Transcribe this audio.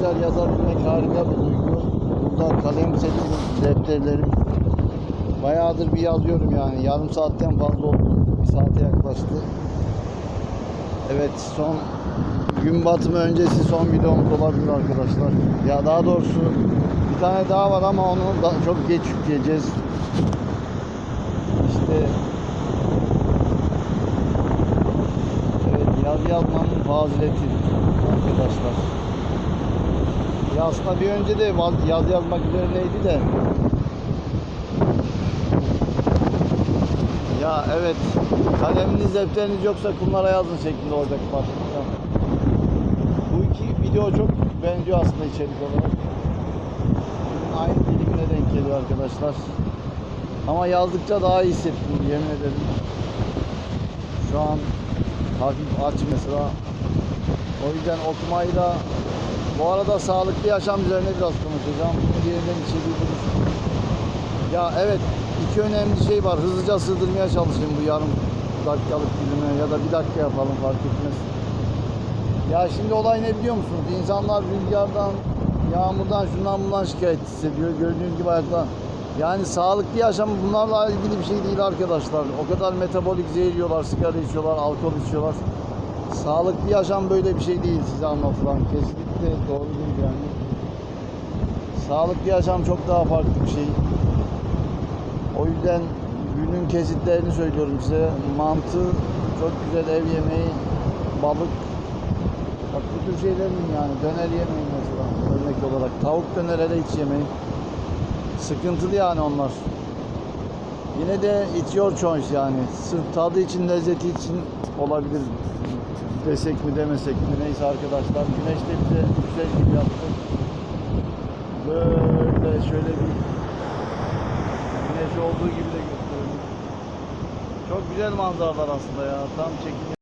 güzel yazabilmek harika bir duygu. Burada kalem setim, defterlerim. Bayağıdır bir yazıyorum yani. Yarım saatten fazla oldu. Bir saate yaklaştı. Evet son gün batımı öncesi son videomuz olabilir arkadaşlar. Ya daha doğrusu bir tane daha var ama onu da çok geç yükleyeceğiz. İşte evet yaz yazmanın fazileti arkadaşlar. Ya aslında bir önce de vaz- yaz yazmak üzerineydi de Ya evet kaleminiz defteriniz yoksa kumlara yazın şeklinde olacak başlıkta. Bu iki video çok benziyor aslında içerik olarak. Aynı dilimine denk geliyor arkadaşlar. Ama yazdıkça daha iyi hissettim yemin ederim. Şu an hafif aç mesela. O yüzden okumayla bu arada sağlıklı yaşam üzerine biraz konuşacağım. Bunu yeniden içeriği budur. Ya evet iki önemli şey var. Hızlıca sığdırmaya çalışayım bu yarım dakikalık dilime ya da bir dakika yapalım fark etmez. Ya şimdi olay ne biliyor musunuz? İnsanlar rüzgardan, yağmurdan, şundan bundan şikayet hissediyor. Gördüğünüz gibi ayakta. Yani sağlıklı yaşam bunlarla ilgili bir şey değil arkadaşlar. O kadar metabolik zehir yiyorlar, sigara içiyorlar, alkol içiyorlar. Sağlıklı yaşam böyle bir şey değil size anlatılan. Kesinlikle doğru değil yani. Sağlıklı yaşam çok daha farklı bir şey. O yüzden günün kesitlerini söylüyorum size. Mantı, çok güzel ev yemeği, balık. Bak bu tür şeyler yiyin yani. Döner yemeyin mesela örnek olarak. Tavuk döner hele hiç yemeyin. Sıkıntılı yani onlar. Yine de it's your yani. Sırf tadı için, lezzeti için olabilir. Desek mi demesek mi neyse arkadaşlar. Güneş de bize güzel gibi yaptı. Böyle şöyle bir güneş olduğu gibi de gösteriyor. Çok güzel manzaralar aslında ya. Tam çekim